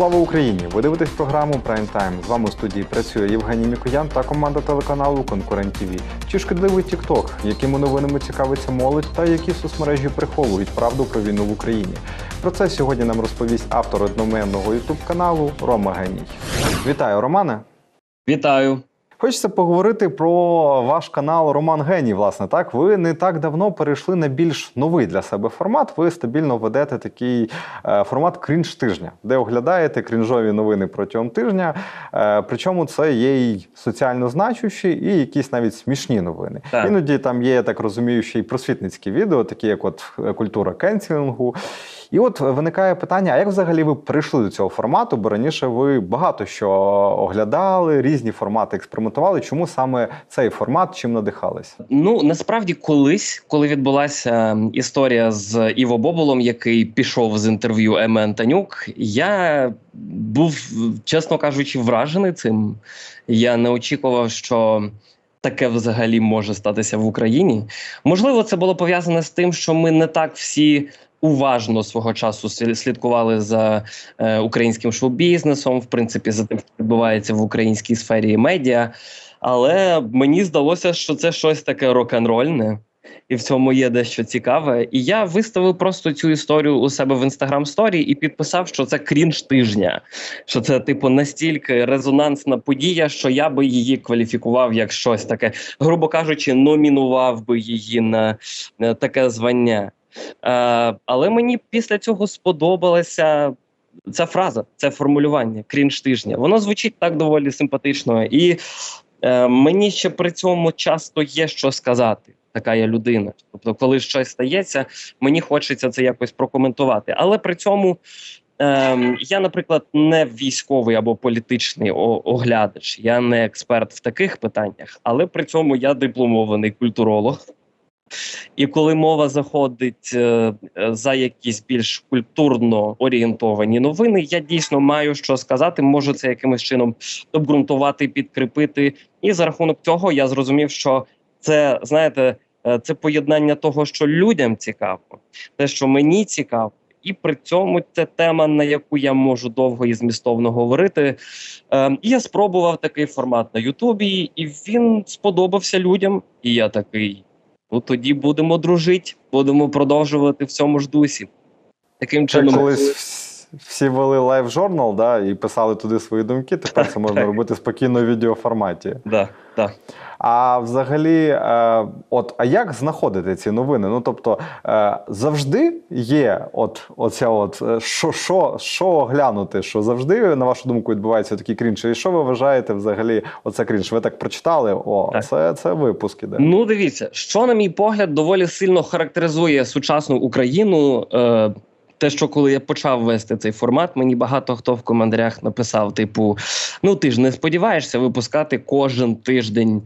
Слава Україні! Ви дивитесь програму Time. З вами у студії працює Євгеній Мікоян та команда телеканалу Конкурент ТВ. Чи шкідливий TikTok, якими новинами цікавиться молодь та які соцмережі приховують правду про війну в Україні? Про це сьогодні нам розповість автор одноменного ютуб каналу Рома Геній. Вітаю, Романе! Вітаю. Хочеться поговорити про ваш канал Роман Геній. Власне, так ви не так давно перейшли на більш новий для себе формат. Ви стабільно ведете такий е, формат крінж тижня, де оглядаєте крінжові новини протягом тижня. Е, причому це є й соціально значущі, і якісь навіть смішні новини. Так. Іноді там є, я так розумію, ще й просвітницькі відео, такі як от культура кенсілінгу. І от виникає питання: а як взагалі ви прийшли до цього формату? Бо раніше ви багато що оглядали, різні формати експериментували. Чому саме цей формат чим надихались? Ну насправді, колись, коли відбулася історія з Іво Боболом, який пішов з інтерв'ю Еми Антонюк, я був, чесно кажучи, вражений цим. Я не очікував, що. Таке взагалі може статися в Україні. Можливо, це було пов'язане з тим, що ми не так всі уважно свого часу слідкували за е, українським шоу-бізнесом, в принципі, за тим, що відбувається в українській сфері медіа. Але мені здалося, що це щось таке рок-н-рольне, і в цьому є дещо цікаве. І я виставив просто цю історію у себе в інстаграм сторі і підписав, що це крінж тижня. Що це, типу, настільки резонансна подія, що я би її кваліфікував як щось таке, грубо кажучи, номінував би її на, таке звання. Е, але мені після цього сподобалася ця фраза, це формулювання крінж тижня. Воно звучить так доволі симпатично, і е, мені ще при цьому часто є що сказати. Така я людина. Тобто, коли щось стається, мені хочеться це якось прокоментувати. Але при цьому ем, я, наприклад, не військовий або політичний оглядач, я не експерт в таких питаннях, але при цьому я дипломований культуролог. І коли мова заходить е, за якісь більш культурно орієнтовані новини, я дійсно маю що сказати. Можу це якимось чином обґрунтувати, підкріпити. І за рахунок цього я зрозумів, що це знаєте, е, це поєднання того, що людям цікаво, те, що мені цікаво. І при цьому це тема, на яку я можу довго і змістовно говорити. Е, і я спробував такий формат на Ютубі, і він сподобався людям. І я такий: ну тоді будемо дружити, будемо продовжувати в цьому ж дусі. Таким чином, колись вс- всі вели лайв журнал, да, і писали туди свої думки. Тепер це можна робити спокійно в відеоформаті. да, да. А взагалі, е, от а як знаходити ці новини? Ну тобто е, завжди є, от оця, от е, що, що, що оглянути, що завжди, на вашу думку, відбувається такий крінж. І що ви вважаєте взагалі? Оце крінж? Ви так прочитали? О, Так. це, це випуск іде. Ну, дивіться, що, на мій погляд, доволі сильно характеризує сучасну Україну. Е, те, що коли я почав вести цей формат, мені багато хто в коментарях написав: типу: ну ти ж не сподіваєшся випускати кожен тиждень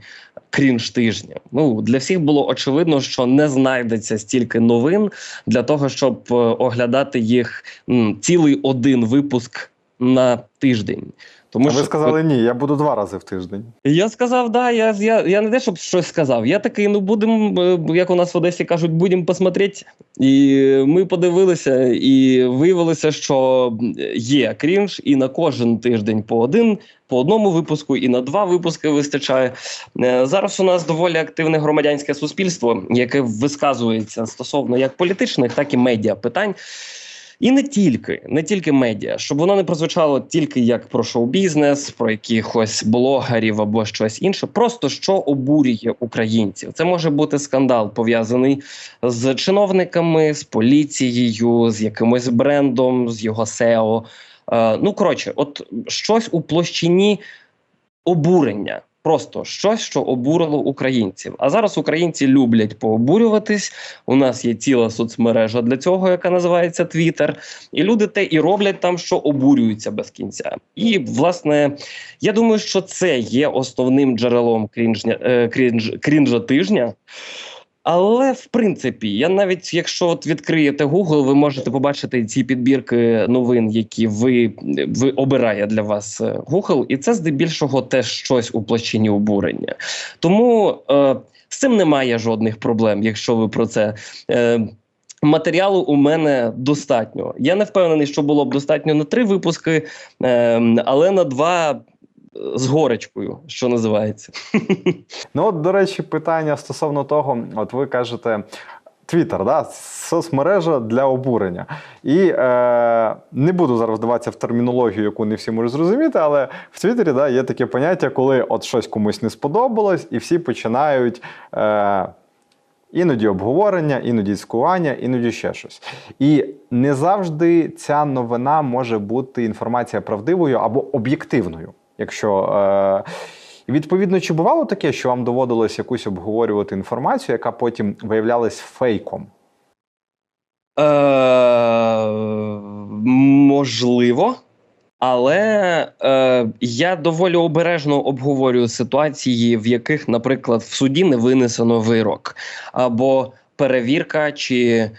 крінж тижня. Ну для всіх було очевидно, що не знайдеться стільки новин для того, щоб е, оглядати їх м, цілий один випуск на тиждень. Тому а ви що сказали ні, я буду два рази в тиждень. я сказав, да, я, я, я не те, щоб щось сказав. Я такий, ну будемо, е, як у нас в Одесі кажуть, будемо посмотреть. І ми подивилися, і виявилося, що є крінж, і на кожен тиждень по один, по одному випуску, і на два випуски вистачає. Е, Зараз у нас доволі активне громадянське суспільство, яке висказується стосовно як політичних, так і медіа питань. І не тільки, не тільки медіа, щоб воно не прозвучало тільки як про шоу-бізнес, про якихось блогерів або щось інше. Просто що обурює українців. Це може бути скандал пов'язаний з чиновниками, з поліцією, з якимось брендом, з його SEO. Е, ну коротше, от щось у площині обурення. Просто щось, що обурило українців. А зараз українці люблять пообурюватись. У нас є ціла соцмережа для цього, яка називається Твіттер. І люди те і роблять там, що обурюються без кінця. І власне, я думаю, що це є основним джерелом крінжня, е, крінж, крінжа тижня. Але в принципі, я навіть якщо от відкриєте Google, ви можете побачити ці підбірки новин, які ви, ви обирає для вас е, Google, і це здебільшого теж щось у площині обурення. Тому е, з цим немає жодних проблем, якщо ви про це. Е, Матеріалу у мене достатньо. Я не впевнений, що було б достатньо на три випуски, ем, але на два з горечкою, що називається. Ну, от, до речі, питання стосовно того, от ви кажете. Твіттер, да, соцмережа для обурення. І е, не буду зараз вдаватися в термінологію, яку не всі можуть зрозуміти, але в Твіттері да, є таке поняття, коли от щось комусь не сподобалось, і всі починають е, іноді обговорення, іноді цькування, іноді ще щось. І не завжди ця новина може бути інформація правдивою або об'єктивною. Якщо е, і відповідно, чи бувало таке, що вам доводилось якусь обговорювати інформацію, яка потім виявлялась фейком? Е, можливо. Але е, я доволі обережно обговорюю ситуації, в яких, наприклад, в суді не винесено вирок, або перевірка чи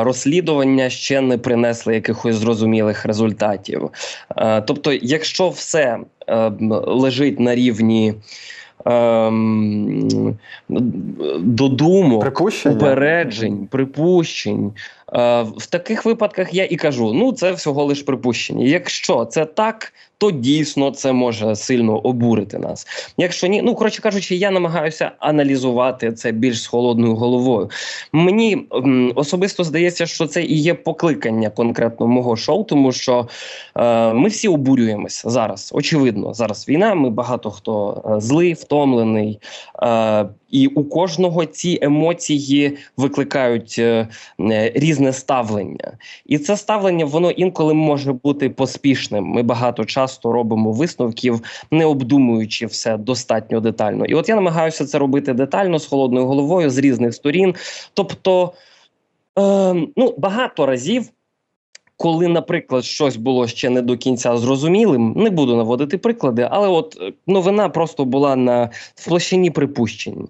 розслідування ще не принесли якихось зрозумілих результатів. Е, тобто, якщо все е, лежить на рівні додумок, Припущення? упереджень, припущень. Е, В таких випадках я і кажу: ну це всього лиш припущення. Якщо це так, то дійсно це може сильно обурити нас. Якщо ні, ну коротше кажучи, я намагаюся аналізувати це більш з холодною головою. Мені м, особисто здається, що це і є покликання конкретно мого шоу, тому що е, ми всі обурюємось зараз. Очевидно, зараз війна. Ми багато хто е, злий, втомлений. Е, і у кожного ці емоції викликають е, е, різне ставлення, і це ставлення воно інколи може бути поспішним. Ми багато часто робимо висновків, не обдумуючи все достатньо детально. І от я намагаюся це робити детально з холодною головою з різних сторін. Тобто, е, ну багато разів. Коли, наприклад, щось було ще не до кінця зрозумілим, не буду наводити приклади, але от новина просто була на в площині припущень.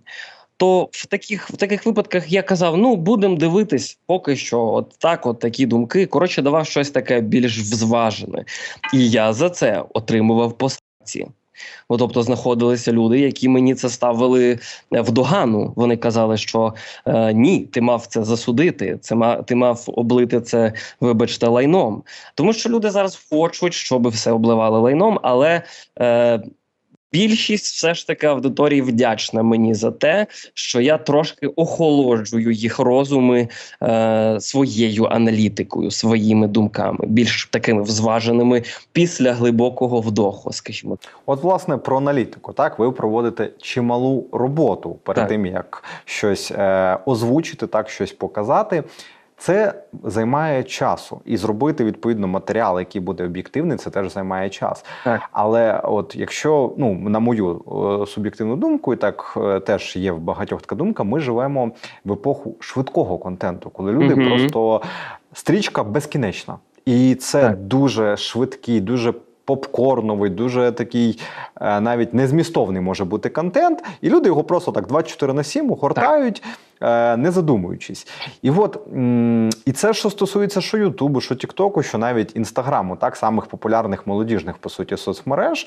То в таких в таких випадках я казав: ну будемо дивитись, поки що, от так, от такі думки. Коротше, давав щось таке більш взважене, і я за це отримував по санкції. Ну, тобто знаходилися люди, які мені це ставили е, в догану. Вони казали, що е, ні, ти мав це засудити, це ма, ти мав облити це, вибачте, лайном. Тому що люди зараз хочуть, щоб все обливали лайном, але е, більшість все ж таки аудиторії вдячна мені за те, що я трошки охолоджую їх розуми е, своєю аналітикою, своїми думками, більш такими взваженими після глибокого вдоху, скажімо. От, власне, про аналітику. Так, ви проводите чималу роботу перед Так. тим, як щось е, озвучити, так, щось показати. Це займає часу, і зробити відповідно матеріал, який буде об'єктивний, це теж займає час. Так. Але от якщо ну на мою е, суб'єктивну думку, і так е, теж є в багатьох така думка, ми живемо в епоху швидкого контенту, коли люди Мгм. просто стрічка безкінечна, і це Так. дуже швидкий, дуже. Попкорновий, дуже такий е, навіть незмістовний може бути контент, і люди його просто так 24 на 7 огортають, е, не задумуючись. І от і це що стосується що Ютубу, що Тіктоку, що навіть Інстаграму, так самих популярних молодіжних по суті соцмереж.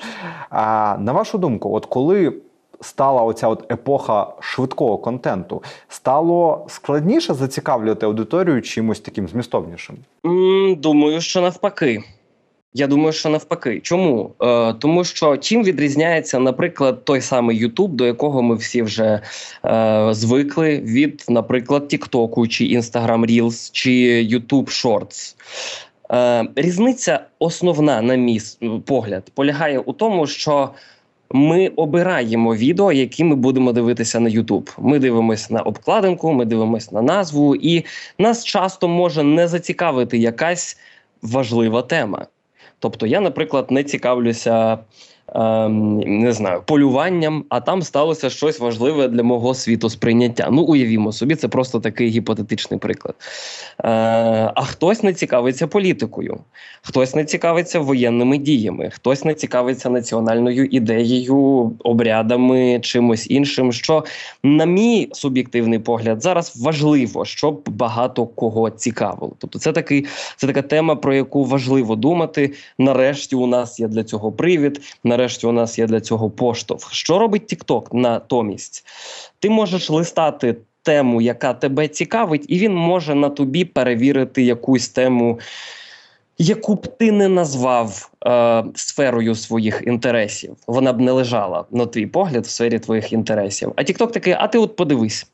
На вашу думку, от коли стала оця от епоха швидкого контенту, стало складніше зацікавлювати аудиторію чимось таким змістовнішим? Думаю, що навпаки. Я думаю, що навпаки. Чому? Е, тому що чим відрізняється, наприклад, той самий Ютуб, до якого ми всі вже е, звикли від, наприклад, Тіктоку, чи Instagram Reels, чи YouTube Shorts. Е, різниця основна, на мій погляд, полягає у тому, що ми обираємо відео, які ми будемо дивитися на YouTube. Ми дивимося на обкладинку, ми дивимося на назву, і нас часто може не зацікавити якась важлива тема. Тобто, я, наприклад, не цікавлюся. Ем, не знаю, полюванням, а там сталося щось важливе для мого світосприйняття. Ну, уявімо собі, це просто такий гіпотетичний приклад. Е, а хтось не цікавиться політикою, хтось не цікавиться воєнними діями, хтось не цікавиться національною ідеєю, обрядами, чимось іншим. Що, на мій суб'єктивний погляд, зараз важливо, щоб багато кого цікавило. Тобто, це такий, це така тема, про яку важливо думати. Нарешті у нас є для цього привід. Нарешті у нас є для цього поштовх. Що робить TikTok натомість? Ти можеш листати тему, яка тебе цікавить, і він може на тобі перевірити якусь тему, яку б ти не назвав е, сферою своїх інтересів. Вона б не лежала, на твій погляд, в сфері твоїх інтересів. А TikTok такий, а ти от подивись.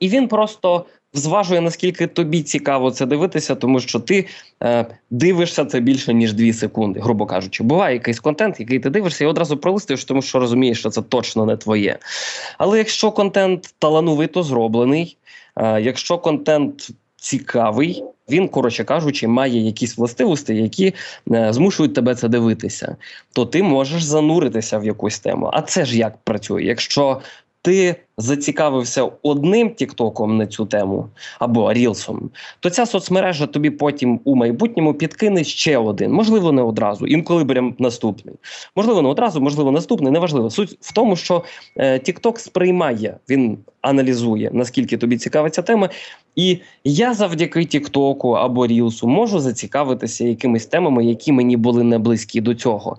І він просто зважує, наскільки тобі цікаво це дивитися, тому що ти е, дивишся це більше, ніж 2 секунди, грубо кажучи. Буває якийсь контент, який ти дивишся, і одразу пролистуєш, тому що розумієш, що це точно не твоє. Але якщо контент талановито зроблений, е, якщо контент цікавий, він, коротше кажучи, має якісь властивості, які е, змушують тебе це дивитися, то ти можеш зануритися в якусь тему. А це ж як працює? Якщо ти зацікавився одним тіктоком на цю тему або рілсом, то ця соцмережа тобі потім у майбутньому підкине ще один, можливо, не одразу, інколи прям наступний. Можливо, не одразу, можливо, наступний, неважливо. Суть в тому, що е, TikTok сприймає, він аналізує, наскільки тобі цікава ця тема. І я завдяки Тіктоку або Рілсу можу зацікавитися якимись темами, які мені були не близькі до цього.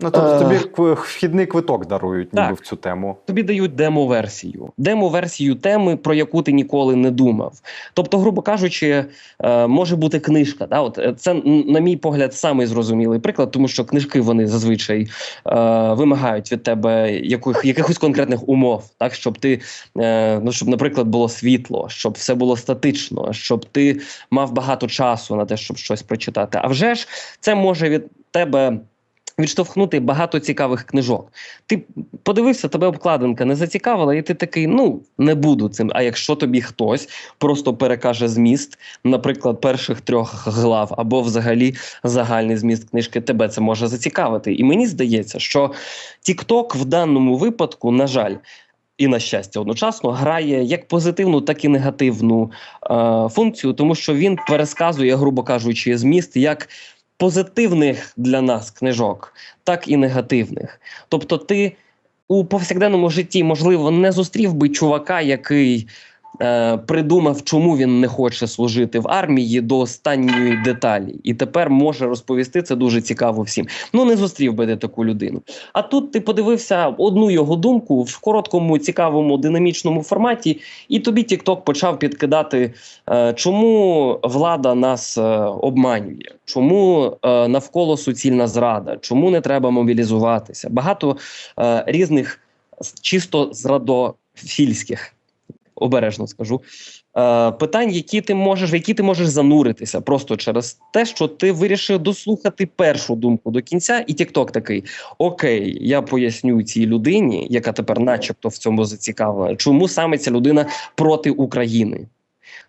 Ну, тобто Е. тобі вхідний квиток дарують ніби Так. в цю тему. Тобі дають демо-версію, демо-версію теми, про яку ти ніколи не думав. Тобто, грубо кажучи, е, може бути книжка. Да? От е, це, на мій погляд, самий зрозумілий приклад, тому що книжки вони зазвичай е, вимагають від тебе яких, якихось конкретних умов, так щоб ти, е, ну щоб, наприклад, було світло, щоб все було статично, щоб ти мав багато часу на те, щоб щось прочитати. А вже ж це може від тебе. Відштовхнути багато цікавих книжок. Ти подивився, тебе обкладинка не зацікавила, і ти такий: ну не буду цим. А якщо тобі хтось просто перекаже зміст, наприклад, перших трьох глав, або взагалі загальний зміст книжки, тебе це може зацікавити. І мені здається, що TikTok в даному випадку, на жаль. І на щастя, одночасно грає як позитивну, так і негативну е, функцію, тому що він пересказує, грубо кажучи, зміст як позитивних для нас книжок, так і негативних. Тобто, ти у повсякденному житті, можливо, не зустрів би чувака, який е, придумав, чому він не хоче служити в армії до останньої деталі, і тепер може розповісти це дуже цікаво всім. Ну не зустрів би ти таку людину. А тут ти подивився одну його думку в короткому, цікавому, динамічному форматі, і тобі TikTok почав підкидати, е, чому влада нас е, обманює, чому навколо суцільна зрада, чому не треба мобілізуватися. Багато різних чисто зрадофільських, обережно скажу. Е, питань, які ти можеш, в які ти можеш зануритися, просто через те, що ти вирішив дослухати першу думку до кінця, і TikTok такий: Окей, я поясню цій людині, яка тепер, начебто, в цьому зацікавлена, чому саме ця людина проти України.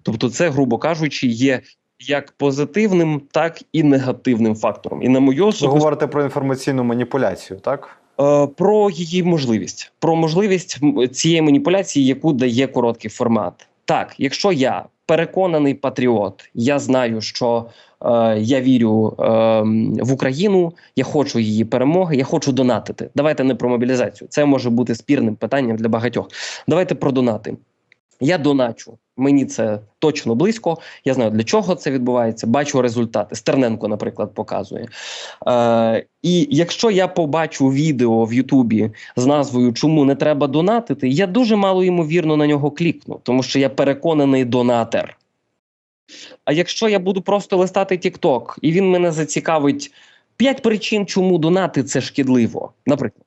Тобто, це, грубо кажучи, є як позитивним, так і негативним фактором. І на мою Ви особисту говорите про інформаційну маніпуляцію, так? Е, Про її можливість, про можливість цієї маніпуляції, яку дає короткий формат. Так, якщо я переконаний патріот, я знаю, що е, я вірю е, в Україну, я хочу її перемоги, я хочу донатити. Давайте не про мобілізацію. Це може бути спірним питанням для багатьох. Давайте про донати. Я доначу. Мені це точно близько. Я знаю, для чого це відбувається. Бачу результати. Стерненко, наприклад, показує. Е, і якщо я побачу відео в Ютубі з назвою Чому не треба донатити, я дуже мало ймовірно на нього клікну, тому що я переконаний донатер. А якщо я буду просто листати TikTok, і він мене зацікавить п'ять причин, чому донати це шкідливо, наприклад.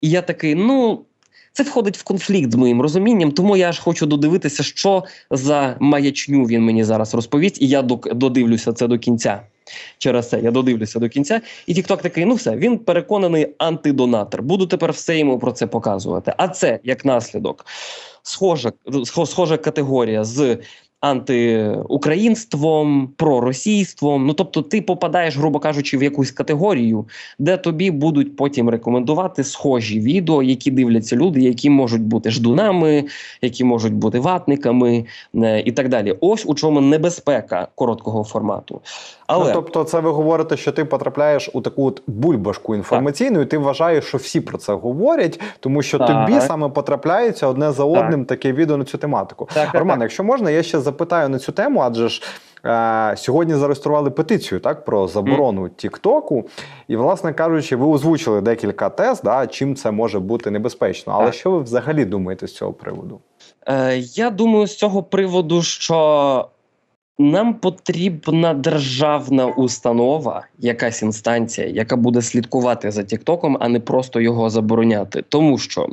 І я такий, ну. Це входить в конфлікт з моїм розумінням, тому я ж хочу додивитися, що за маячню він мені зараз розповість, і я додивлюся це до кінця. Через це я додивлюся до кінця. І TikTok такий: ну все, він переконаний антидонатор. Буду тепер все йому про це показувати. А це як наслідок схожа, схо- схожа категорія з антиукраїнством, проросійством. Ну тобто, ти попадаєш, грубо кажучи, в якусь категорію, де тобі будуть потім рекомендувати схожі відео, які дивляться люди, які можуть бути ждунами, які можуть бути ватниками е, і так далі. Ось у чому небезпека короткого формату. Але Ну, тобто, це ви говорите, що ти потрапляєш у таку от бульбашку інформаційну, і ти вважаєш, що всі про це говорять, тому що Так. тобі саме потрапляється одне за одним таке відео на цю тематику. Так, так, Роман, так. якщо можна, я ще запитаю на цю тему, адже ж. е, Сьогодні зареєстрували петицію так про заборону Тіктоку, і, власне кажучи, ви озвучили декілька тез, да, чим це може бути небезпечно. Але Так. що ви взагалі думаєте з цього приводу? Е, я думаю, з цього приводу, що нам потрібна державна установа, якась інстанція, яка буде слідкувати за Тіктоком, а не просто його забороняти. Тому що,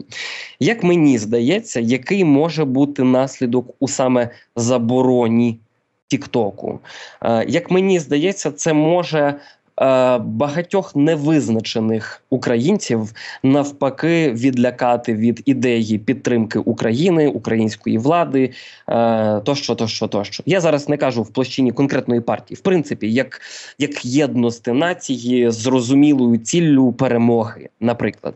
як мені здається, який може бути наслідок у саме забороні Тіктоку? Е, як мені здається, це може багатьох невизначених українців навпаки відлякати від ідеї підтримки України, української влади, е, тощо, тощо, тощо. Я зараз не кажу в площині конкретної партії, в принципі, як, як єдності нації з зрозумілою ціллю перемоги, наприклад.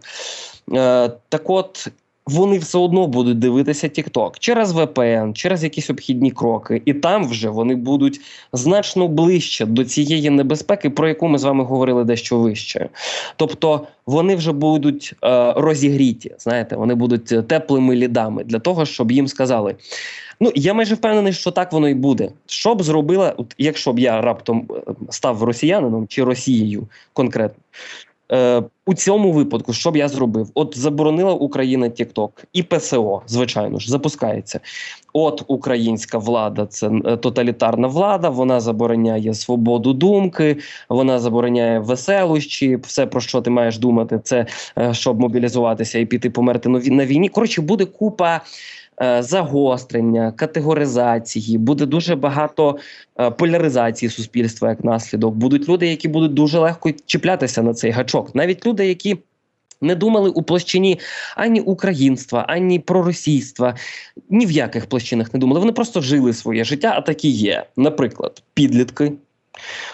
Е, так от. Вони все одно будуть дивитися TikTok через VPN, через якісь обхідні кроки, і там вже вони будуть значно ближче до цієї небезпеки, про яку ми з вами говорили дещо вище. Тобто вони вже будуть е, розігріті, знаєте, вони будуть е, теплими лідами для того, щоб їм сказали. Ну, я майже впевнений, що так воно і буде. Що б зробила, от, якщо б я раптом е, став росіянином чи Росією конкретно. Е, у цьому випадку, що б я зробив? От заборонила Україна TikTok і ПСО, звичайно ж, запускається. От українська влада це е, тоталітарна влада. Вона забороняє свободу думки, вона забороняє веселощі. Все про що ти маєш думати, це е, щоб мобілізуватися і піти померти на на війні. Коротше, буде купа. Е, Загострення, категоризації, буде дуже багато е, поляризації суспільства як наслідок. Будуть люди, які будуть дуже легко чіплятися на цей гачок. Навіть люди, які не думали у площині ані українства, ані проросійства, ні в яких площинах не думали. Вони просто жили своє життя, а такі є. Наприклад, підлітки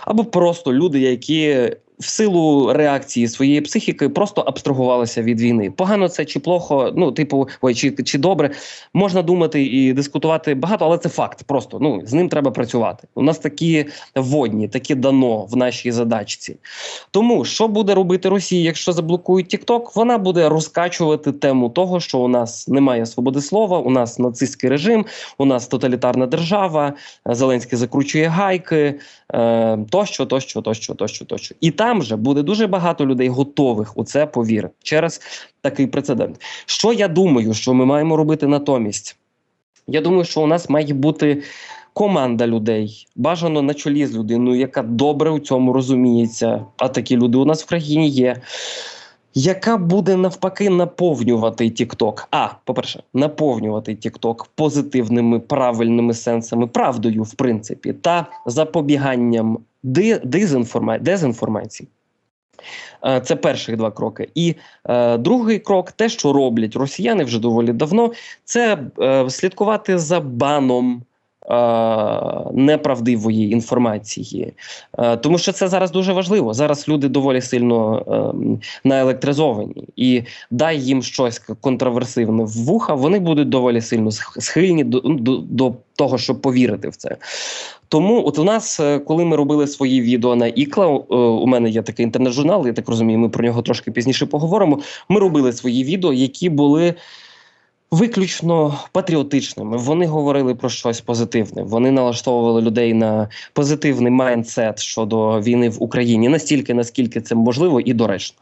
або просто люди, які. В силу реакції своєї психіки просто абстрагувалися від війни. Погано це чи плохо, ну типу, ой, чи, чи добре. Можна думати і дискутувати багато, але це факт. Просто ну з ним треба працювати. У нас такі водні, такі дано в нашій задачці. Тому що буде робити Росія, якщо заблокують TikTok? Вона буде розкачувати тему того, що у нас немає свободи слова, у нас нацистський режим, у нас тоталітарна держава, Зеленський закручує гайки, е, тощо, тощо, тощо, тощо, тощо. І там же буде дуже багато людей готових у це повірити через такий прецедент. Що я думаю, що ми маємо робити натомість? Я думаю, що у нас має бути команда людей, бажано на чолі з людиною, яка добре у цьому розуміється. А такі люди у нас в країні є. Яка буде навпаки наповнювати TikTok? А, по-перше, наповнювати TikTok позитивними правильними сенсами, правдою, в принципі, та запобіганням дезінформації. Е, Це перших два кроки. І е, другий крок, те, що роблять росіяни вже доволі давно, це е, слідкувати за баном неправдивої інформації. Е, тому що це зараз дуже важливо. Зараз люди доволі сильно е, наелектризовані, і дай їм щось контроверсивне в вуха, вони будуть доволі сильно схильні до, ну, до, до того, щоб повірити в це. Тому, от у нас, е, коли ми робили свої відео на Ікла, е, у мене є такий інтернет-журнал, я так розумію, ми про нього трошки пізніше поговоримо. Ми робили свої відео, які були виключно патріотичними. Вони говорили про щось позитивне. Вони налаштовували людей на позитивний майндсет щодо війни в Україні настільки, наскільки це можливо і доречно.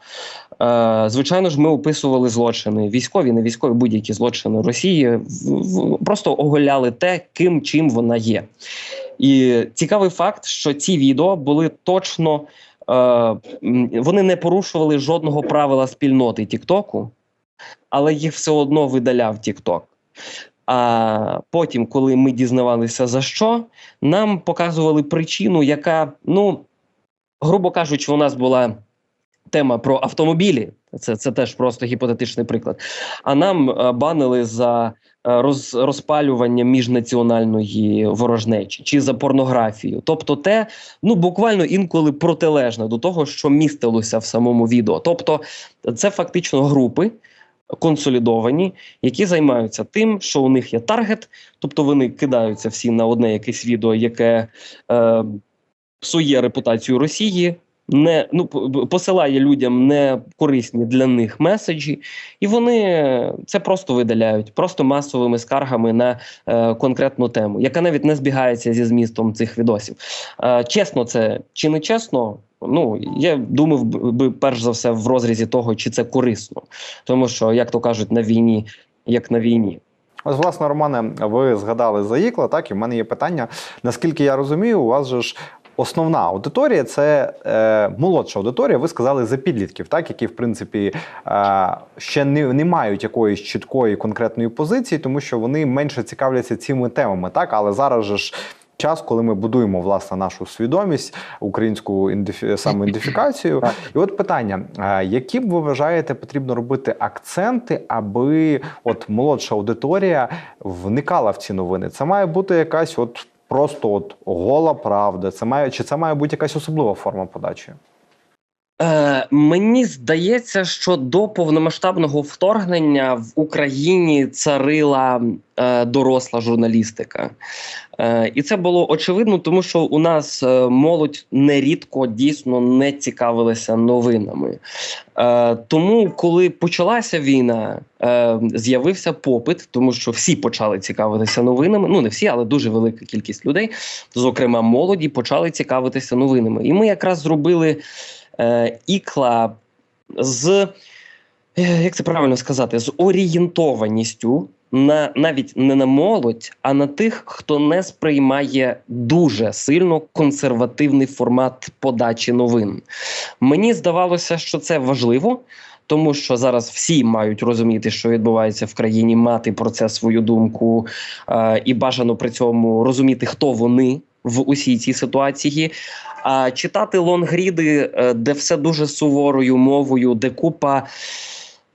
Е, звичайно ж, ми описували злочини військові, не військові, будь-які злочини Росії. Просто оголяли те, ким чим вона є. І цікавий факт, що ці відео були точно. Е, вони не порушували жодного правила спільноти Тіктоку, але їх все одно видаляв Тікток. А потім, коли ми дізнавалися за що, нам показували причину, яка, ну, грубо кажучи, у нас була тема про автомобілі. Це, це теж просто гіпотетичний приклад. А нам е, банили за е, роз, розпалювання міжнаціональної ворожнечі чи за порнографію. Тобто, те, ну буквально інколи протилежне до того, що містилося в самому відео. Тобто, це фактично групи. Консолідовані, які займаються тим, що у них є таргет, тобто вони кидаються всі на одне якесь відео, яке е, псує репутацію Росії, не ну посилає людям не корисні для них меседжі, і вони це просто видаляють, просто масовими скаргами на е, конкретну тему, яка навіть не збігається зі змістом цих відосів. Е, чесно, це чи не чесно? Ну я думав би перш за все в розрізі того, чи це корисно, тому що як то кажуть, на війні, як на війні. Ось, власне, Романе, ви згадали за ікла, так, і в мене є питання. Наскільки я розумію, у вас же ж. Основна аудиторія це е, молодша аудиторія. Ви сказали за підлітків, так які в принципі е, ще не, не мають якоїсь чіткої конкретної позиції, тому що вони менше цікавляться цими темами. Так, але зараз же ж час, коли ми будуємо власне нашу свідомість, українську ідентифі... самоідентифікацію. І от питання: е, які б ви вважаєте, потрібно робити акценти, аби от молодша аудиторія вникала в ці новини? Це має бути якась от. Просто от гола правда, це має чи це має бути якась особлива форма подачі? Е, мені здається, що до повномасштабного вторгнення в Україні царила е, доросла журналістика. Е, і це було очевидно, тому що у нас е, молодь нерідко дійсно не цікавилася новинами. Е, тому, коли почалася війна, е, з'явився попит, тому що всі почали цікавитися новинами. Ну не всі, але дуже велика кількість людей, зокрема молоді, почали цікавитися новинами. І ми якраз зробили е, ікла з. е, Як це правильно сказати, з орієнтованістю на навіть не на молодь, а на тих, хто не сприймає дуже сильно консервативний формат подачі новин. Мені здавалося, що це важливо. Тому що зараз всі мають розуміти, що відбувається в країні, мати про це свою думку, е, і бажано при цьому розуміти, хто вони в усій цій ситуації. А читати лонгріди, е, де все дуже суворою мовою, де купа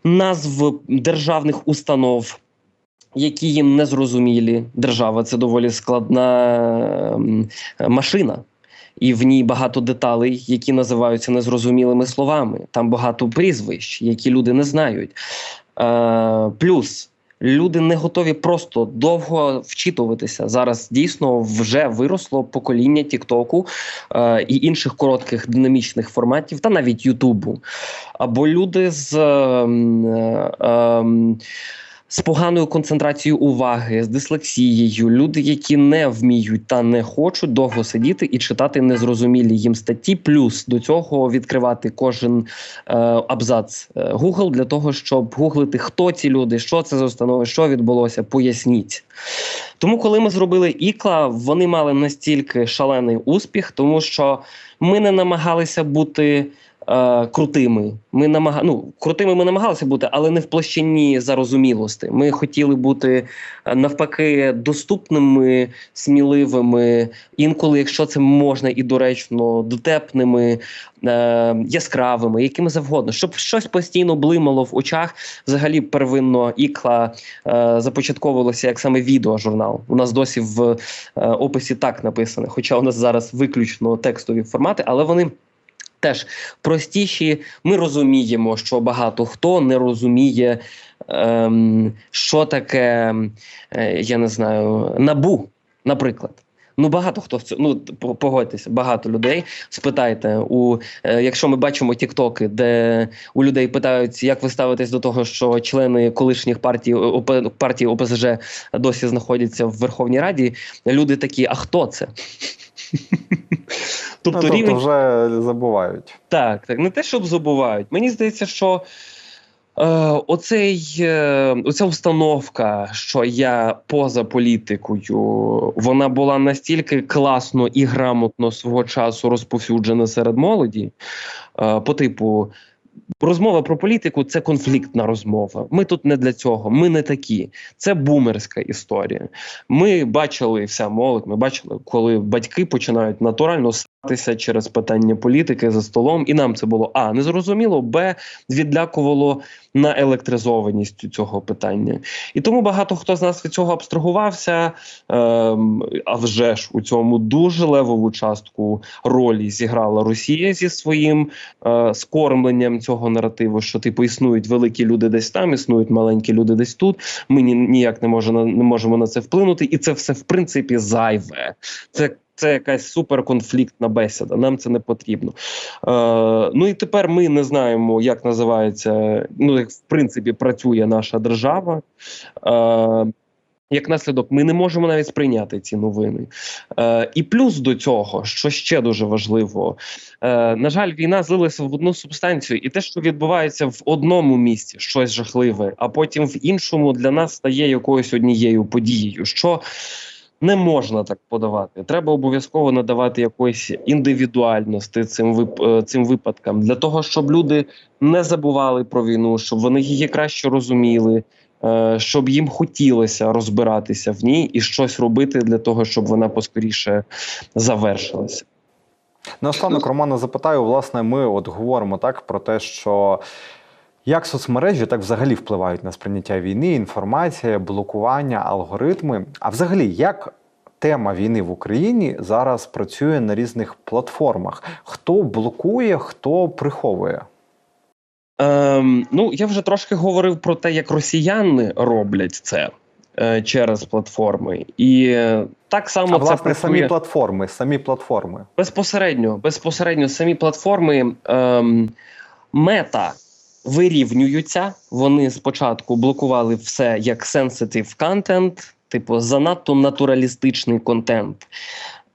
назв державних установ. Які їм не зрозумілі, держава це доволі складна ем, машина, і в ній багато деталей, які називаються незрозумілими словами. Там багато прізвищ, які люди не знають. Е, плюс люди не готові просто довго вчитуватися. Зараз дійсно вже виросло покоління Тіктоку е, і інших коротких динамічних форматів, та навіть Ютубу. Або люди з. Е, е, ем, з поганою концентрацією уваги, з дислексією, люди, які не вміють та не хочуть довго сидіти і читати незрозумілі їм статті. Плюс до цього відкривати кожен е, абзац е, Google для того, щоб гуглити, хто ці люди, що це за установи, що відбулося, поясніть. Тому, коли ми зробили ікла, вони мали настільки шалений успіх, тому що ми не намагалися бути. Е, Крутими, ми намага... ну, крутими ми намагалися бути, але не в площині зарозумілості. Ми хотіли бути е, навпаки доступними, сміливими, інколи, якщо це можна і доречно, дотепними, е, яскравими, якими завгодно, щоб щось постійно блимало в очах. Взагалі, первинно ікла е, започатковувалося як саме відеожурнал. У нас досі в е, описі так написано, хоча у нас зараз виключно текстові формати, але вони. Теж простіші, ми розуміємо, що багато хто не розуміє, ем, що таке, е, я не знаю, набу, наприклад. Ну, багато хто в цьому, ну погодьтеся, багато людей. Спитайте, у е, якщо ми бачимо тіктоки, де у людей питають, як ви ставитесь до того, що члени колишніх партій ОП, партії ОПЗЖ досі знаходяться в Верховній Раді. Люди такі, а хто це? Ну, тобто вже забувають. Так, так, не те, щоб забувають. Мені здається, що е, оцей, е, оця установка, що я поза політикою, вона була настільки класно і грамотно свого часу розповсюджена серед молоді. Е, по типу, розмова про політику це конфліктна розмова. Ми тут не для цього, ми не такі. Це бумерська історія. Ми бачили вся молодь, ми бачили, коли батьки починають натурально статися через питання політики за столом, і нам це було а незрозуміло, б відлякувало на електризованість цього питання. І тому багато хто з нас від цього абстрагувався. Ем, а вже ж у цьому дуже левову частку ролі зіграла Росія зі своїм е, скормленням цього наративу, що типу існують великі люди десь там, існують маленькі люди десь тут. Ми ні, ніяк не можемо не можемо на це вплинути, і це все в принципі зайве. Це це якась суперконфліктна бесіда. Нам це не потрібно. Е, ну і тепер ми не знаємо, як називається, ну як в принципі працює наша держава. Е, Як наслідок, ми не можемо навіть сприйняти ці новини. Е, і плюс до цього, що ще дуже важливо, е, на жаль, війна злилася в одну субстанцію, і те, що відбувається в одному місці, щось жахливе, а потім в іншому для нас стає якоюсь однією подією. що не можна так подавати. Треба обов'язково надавати якоїсь індивідуальності цим вип... е, цим випадкам для того, щоб люди не забували про війну, щоб вони її краще розуміли, щоб їм хотілося розбиратися в ній і щось робити для того, щоб вона поскоріше завершилася. Наостанок Романа запитаю, власне, ми от говоримо так про те, що як соцмережі так взагалі впливають на сприйняття війни, інформація, блокування, алгоритми. А взагалі, як тема війни в Україні зараз працює на різних платформах? Хто блокує, хто приховує? Ем, ну, я вже трошки говорив про те, як росіяни роблять це е, через платформи, і е, так само А це власне працює самі платформи, самі платформи. безпосередньо. Безпосередньо самі платформи ем, мета вирівнюються. Вони спочатку блокували все як sensitive content, типу занадто натуралістичний контент.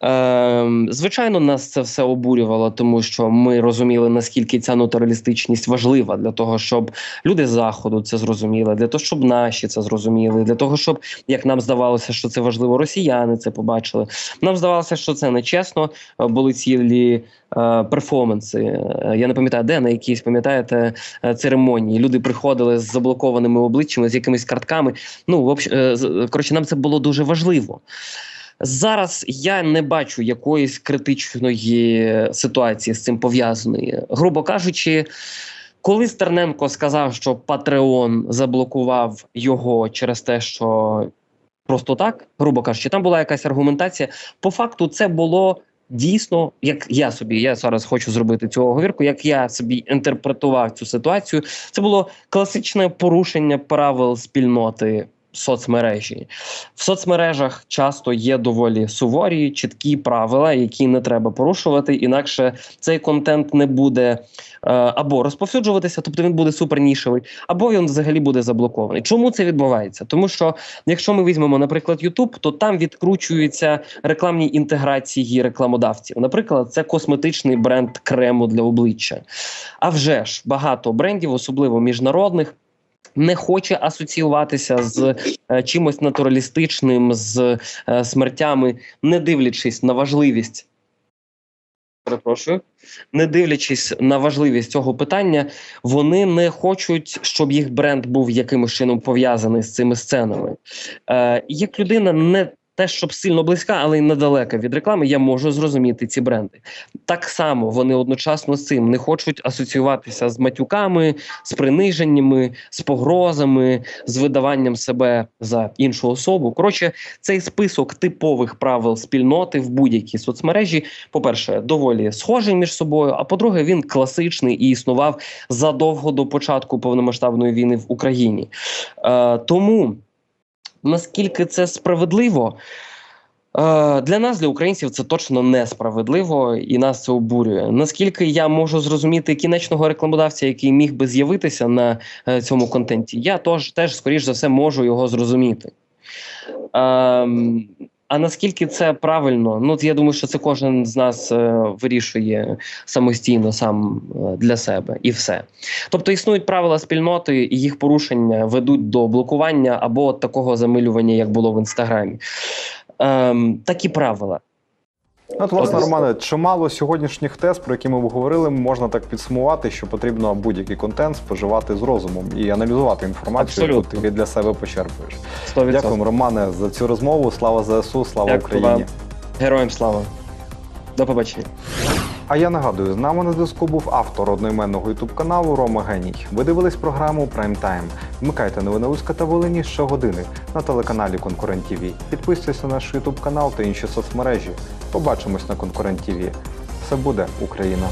Ем, звичайно, нас це все обурювало, тому що ми розуміли, наскільки ця натуралістичність важлива для того, щоб люди з заходу це зрозуміли, для того, щоб наші це зрозуміли, для того, щоб як нам здавалося, що це важливо, росіяни це побачили. Нам здавалося, що це нечесно. Е, Були цілі е, перформанси. Е, Я не пам'ятаю, де на якісь пам'ятаєте е, церемонії. Люди приходили з заблокованими обличчями, з якимись картками. Ну, в общ... е, коротше, нам це було дуже важливо. Зараз я не бачу якоїсь критичної ситуації з цим пов'язаної. Грубо кажучи, коли Стерненко сказав, що Патреон заблокував його через те, що просто так, грубо кажучи, там була якась аргументація. По факту, це було дійсно, як я собі, я зараз хочу зробити цю оговірку, як я собі інтерпретував цю ситуацію. Це було класичне порушення правил спільноти соцмережі. В соцмережах часто є доволі суворі, чіткі правила, які не треба порушувати, інакше цей контент не буде е, або розповсюджуватися, тобто він буде супернішевий, або він взагалі буде заблокований. Чому це відбувається? Тому що якщо ми візьмемо, наприклад, YouTube, то там відкручуються рекламні інтеграції рекламодавців. Наприклад, це косметичний бренд крему для обличчя. А вже ж багато брендів, особливо міжнародних. Не хоче асоціюватися з е, чимось натуралістичним, з е, смертями, не дивлячись на важливість. Перепрошую, не дивлячись на важливість цього питання, вони не хочуть, щоб їх бренд був якимось чином пов'язаний з цими сценами. Е, як людина не те, щоб сильно близька, але й недалека від реклами, я можу зрозуміти ці бренди. Так само вони одночасно з цим не хочуть асоціюватися з матюками, з приниженнями, з погрозами, з видаванням себе за іншу особу. Коротше, цей список типових правил спільноти в будь-якій соцмережі, по-перше, доволі схожий між собою. А по-друге, він класичний і існував задовго до початку повномасштабної війни в Україні. Е, тому наскільки це справедливо. Е, Для нас, для українців, це точно несправедливо, і нас це обурює. Наскільки я можу зрозуміти кінечного рекламодавця, який міг би з'явитися на е, цьому контенті, я теж, теж, скоріш за все, можу його зрозуміти. А наскільки це правильно? Ну, я думаю, що це кожен з нас е, вирішує самостійно сам е, для себе і все. Тобто існують правила спільноти, і їх порушення ведуть до блокування або такого замилювання, як було в інстаграмі. Ем, такі правила. От, власне, Романе, чимало сьогоднішніх тез, про які ми говорили, можна так підсумувати, що потрібно будь-який контент споживати з розумом і аналізувати інформацію, яку ти для себе почерпуєш. 100%. Дякуємо, Романе, за цю розмову. Слава ЗСУ, слава Дякую Україні. вам. Героям слава. До побачення. А я нагадую, з нами на зв'язку був автор одноіменного ютуб каналу Рома Геній. Ви дивились програму Прайм Тайм. Вмикайте новини Луцька та Волині щогодини на телеканалі Конкурент ТВ. Підписуйтесь на наш ютуб канал та інші соцмережі. Побачимось на Конкурент ТВ. Все буде Україна!